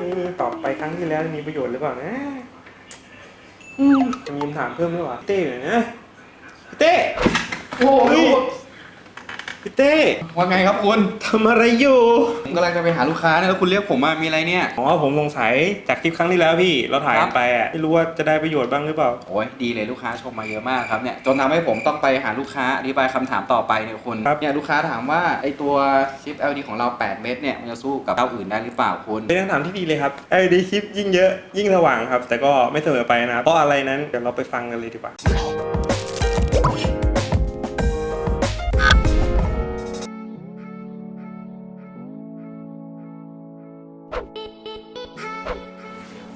เออตอบไปครั้งที่แล้วมีประโยชน์หรือเปล่านะอืมจะมีคำถามเพิ่มหรือเปล่าเต้หน่อยนะพี่เต้โอ้โหเฮ้ย พี่เต้ว่าไงครับคุณทำอะไรอยู่ ผมกำลังจะไปหาลูกค้าเนี่ยแล้วคุณเรียกผมมามีอะไรเนี่ยอ๋อผมสงสัยจากคลิปครั้งที่แล้วพี่เราถ่ายครักับนไปอะไม่รู้ว่าจะได้ประโยชน์บ้างหรือเปล่าโอ้ยดีเลยลูกค้าชมมาเยอะมากครับเนี่ยจนทำให้ผมต้องไปหาลูกค้าอธิบายคำถามต่อไปเนี่ยคุณครับ เนี่ยลูกค้าถามว่าไอตัวชิป LED ของเรา 8 เม็ดเนี่ยมันจะสู้กับเจ้าอื่นได้หรือเปล่าคุณ เป็นคำถามที่ดีเลยครับ LED ชิปยิ่งเยอะยิ่งสว่างครับ แต่ก็ไม่เสมอไปนะครับเพราะอะไรนั้นเดี๋ยวเราไปฟังกันเลยดีกว่า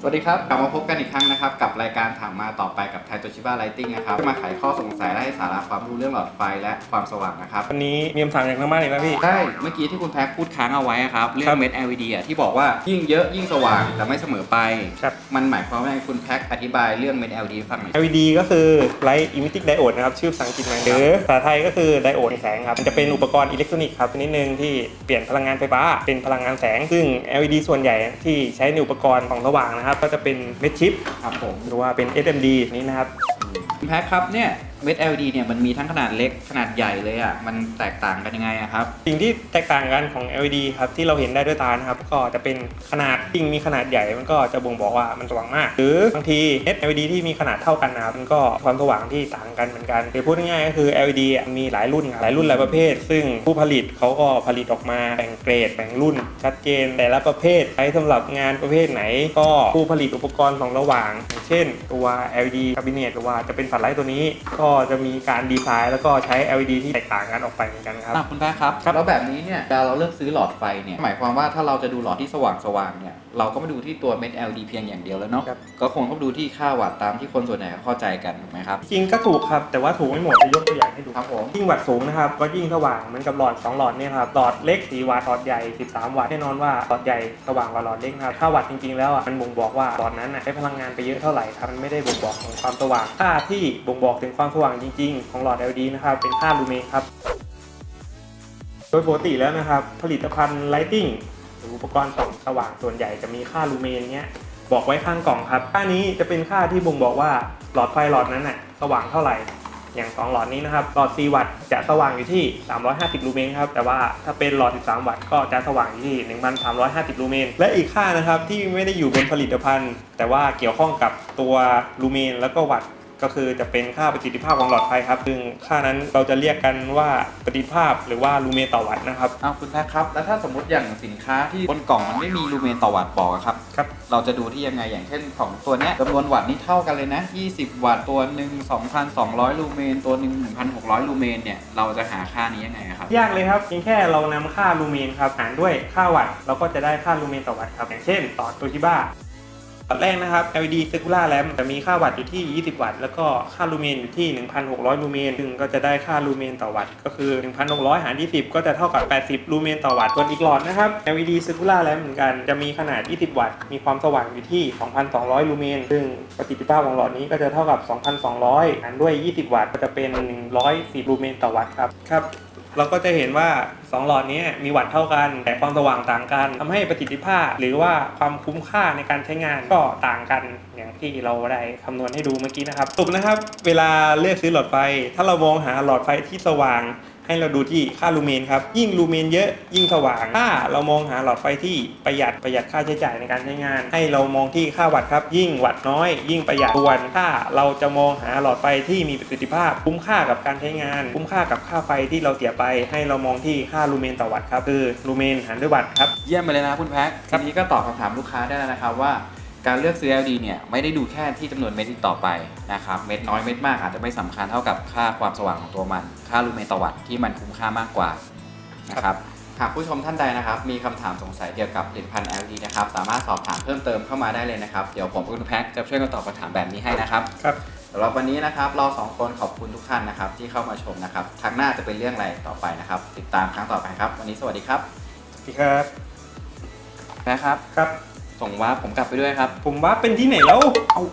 วัสดีครับ กลับมาพบกันอีกครั้งนะครับ กับรายการถามมาต่อไปกับไทโตชิบ a ไลติงนะครับมาไขข้อสงสัยและให้สาระความรู้เรื่องหลอดไฟและความสว่างนะครับวันนี้มีคำถามจากทางบ้านอีกแล้วพี่ ใช่เมื่อกี้ที่คุณแพ็คพูดค้างเอาไว้อะครับ เรื่อครังบเม็ด LED อะที่บอกว่ายิ่งเยอะยิ่งสว่างแต่ไม่เสมอไป ครับ มันหมายความว่าไงคุณแพ็คอธิบายเรื่องเม็ด LED ให้ฟังหน่อย LED ก็คือ Light Emitting Diode นะครับ ชื่อภาษาอังกฤษมันหรือภาษาไทยก็คือไดโอดแสงครับมันจะเป็นอุปกรณ์อิเล็กทรอนิกส์ครับชนิดหนึ่งที่เปลี่ยนพลังงานไฟฟ้าเป็นพลังงานแสง ซึ่ง LED ส่วนใหญ่ที่ใช้ในอุปกรณ์ของสว่างนะครับก็จะเป็นเม็ดชิปครับผมหรือว่าเป็น SMD นี้นะครับ แพ็คครับเนี่ยเม็ด LED เนี่ยมันมีทั้งขนาดเล็กขนาดใหญ่เลยอะมันแตกต่างกันยังไงอะครับ สิ่งที่แตกต่างกันของ LED ครับที่เราเห็นได้ด้วยตานะครับก็จะเป็นขนาดยิ่งมีขนาดใหญ่มันก็จะบ่งบอกว่ามันสว่างมาก หรือบางทีเน็ LED ที่มีขนาดเท่ากันนะครับมันก็ความสว่างที่ต่างกันเหมือนกันหรือพูดง่ายๆก็คือ LED มีหลายรุ่นครับหลายรุ่นหลายประเภท ซึ่งผู้ผลิตเขาก็ผลิตออกมาแบ่งเกรดแบ่งรุ่น ชัดเจนแต่ละประเภทใช้สำหรับงานประเภทไหน ก็ผู้ผลิตอุปกรณ์สองระหว่างอย่าง เช่นตัว LED คาบิเนตหรือว่าจะเป็นฝันไลท์ตัวนี้ก็จะมีการดีไซน์แล้วก็ใช้ LED ที่แตกต่างกันออกไปเหมือนกันครับ อะคุณแพ็คครับครับ แล้วแบบนี้เนี่ยเวลาเราเลือกซื้อหลอดไฟเนี่ยหมายความว่าถ้าเราจะดูหลอดที่สว่างสว่างๆเนี่ยเราก็ไม่ดูที่ตัวเม็ด LED เพียงอย่างเดียวแล้วเนาะครับ ก็คงต้องดูที่ค่าวัตต์ตามที่คนส่วนใหญ่เข้าใจกันถูกไหมครับจริงก็ถูกครับ แต่ว่าถูกไม่หมดจะยกตัวอย่างให้ดูครับผมยิ่งวัตต์สูงนะครับก็ยิ่งสว่างเหมือนกับหลอด2หลอดเนี่ยครับหลอดเล็ก4วัตต์หลอดใหญ่ 13 วัตต์แน่นอนว่าหลอดใหญ่สว่างกว่าหลอดเล็กนะครับถ้าวัตต์จริงๆแล้วอะมันบ่งบอกว่าหลอดนั้นน่ะใช้พลังงานไปเยอะเท่าไหร่ครับมันไม่ได้บ่งบอกถึงความสว่างค่าที่บ่งบอกถึงความสว่างจริง ๆ ของหลอด LED นะครับ เป็นค่าลูเมนครับ โดยปกติแล้วนะครับ ผลิตภัณฑ์ไลติงหรืออุปกรณ์ส่องสว่างส่วนใหญ่จะมีค่าลูเมนเนี้ยบอกไว้ข้างกล่องครับ ค่านี้จะเป็นค่าที่บ่งบอกว่าหลอดไฟหลอดนั้นน่ะสว่างเท่าไหร่ อย่าง 2 หลอดนี้นะครับ หลอด 4 วัตต์จะสว่างอยู่ที่ 350 ลูเมนครับ แต่ว่าถ้าเป็นหลอด 13 วัตต์ก็จะสว่างอยู่ที่ 1,350 ลูเมน และอีกค่านะครับที่ไม่ได้อยู่บนผลิตภัณฑ์ แต่ว่าเกี่ยวข้องกับตัวลูเมนแล้วก็วัตต์ ก็คือจะเป็นค่าประสิทธิภาพของหลอดไฟครับ ซึ่งค่านั้นเราจะเรียกกันว่าประสิทธิภาพหรือว่าลูเมนต่อวัตต์นะครับ อ้าวคุณแพ็คครับ แล้วถ้าสมมติอย่างสินค้าที่บนกล่องมันไม่มีลูเมนต่อวัตต์บอกอะครับ ครับ เราจะดูที่ยังไงอย่างเช่นของตัวเนี้ยจำนวนวัตต์นี่เท่ากันเลยนะ 20 วัตต์ตัวหนึ่ง2,200 ลูเมน ตัวหนึ่ง1,600 ลูเมนเนี่ยเราจะหาค่านี้ยังไงอะครับ ยากเลยครับเพียงแค่เรานำค่าลูเมนครับหารด้วยค่าวัตต์เราก็จะได้ค่าลูเมนต่อวัตต์ครับอย่างเช่นต่อโตชิบ้า ตอนแรกนะครับ LED Circular Lamp จะมีค่าวัตต์อยู่ที่ 20 วัตต์ แล้วก็ค่าลูเมนอยู่ที่ 1,600 ลูเมน ซึ่งก็จะได้ค่าลูเมนต่อวัตต์ก็คือ 1,600 หาร 20 ก็จะเท่ากับ 80 ลูเมนต่อวัตต์ส่วนอีกหลอดนะครับ LED Circular Lamp เหมือนกัน จะมีขนาด 20 วัตต์ มีความสว่างอยู่ที่ 2,200 ลูเมน ซึ่งประสิทธิภาพของหลอดนี้ก็จะเท่ากับ 2,200 หารด้วย 20 วัตต์ ก็จะเป็น 110 ลูเมนต่อวัตต์ครับ ครับ เราก็จะเห็นว่า 2 หลอดนี้มีวัตต์เท่ากัน แต่ความสว่างต่างกันทำให้ประสิทธิภาพ หรือว่าความคุ้มค่าในการใช้งานก็ต่างกันอย่างที่เราได้คำนวณให้ดูเมื่อกี้นะครับสรุปนะครับ เวลาเลือกซื้อหลอดไฟ ถ้าเรามองหาหลอดไฟที่สว่าง ให้เราดูที่ค่าลูเมนครับ ยิ่งลูเมนเยอะยิ่งสว่าง ถ้าเรามองหาหลอดไฟที่ประหยัดประหยัดค่าใช้จ่ายในการใช้งาน ให้เรามองที่ค่าวัตต์ครับ ยิ่งวัตต์น้อย ยิ่งประหยัดส่วนถ้าเราจะมองหาหลอดไฟที่มีประสิทธิภาพ คุ้มค่ากับการใช้งาน คุ้มค่ากับค่าไฟที่เราเสียไป ให้เรามองที่ค่าลูเมนต่อวัตต์ครับคือลูเมนหารด้วยวัตต์ครับ เยี่ยมไปเลยนะคุณแพ็คครัทีบนี้ก็ตอบคำถามลูกค้าได้แล้วนะครับว่า การเลือกซื้อ LED เนี่ยไม่ได้ดูแค่ที่จำนวนเม็ดอีกต่อไปนะครับเม็ดน้อยเม็ดมากอาจจะไม่สำคัญเท่ากับค่าความสว่างของตัวมัน ค่าลูเมนต่อวัตต์ที่มันคุ้มค่ามากกว่านะครับหากผู้ชมท่านใดนะครับ มีคำถามสงสัยเกี่ยวกับผลิตภัณฑ์ LED นะครับ สามารถสอบถามเพิ่มเติมเข้ามาได้เลยนะครับ เดี๋ยวผมกับคุณแพ็คจะช่วยกันตอบคำถามแบบนี้ให้นะครับครับสำหรับวันนี้นะครับ เราสองคนขอบคุณทุกท่านนะครับ ที่เข้ามาชมนะครับครั้งหน้าจะเป็นเรื่องอะไรต่อไปนะครับ ติดตามครั้งต่อไปครับ วันนี้สวัสดีครับสวัสดีครับนะครับครับ ส่งวาร์ปผมกลับไปด้วยครับ ผมว่าเป็นที่ไหนแล้ว เอา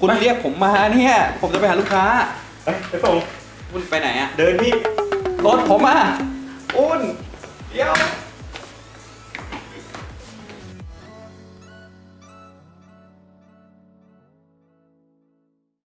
คุณเรียกผมมาเนี่ย ผมจะไปหาลูกค้า เอ้ยไปส่งคุณไปไหนอะเดินพี่ รถผมอะอ้นเดี๋ยว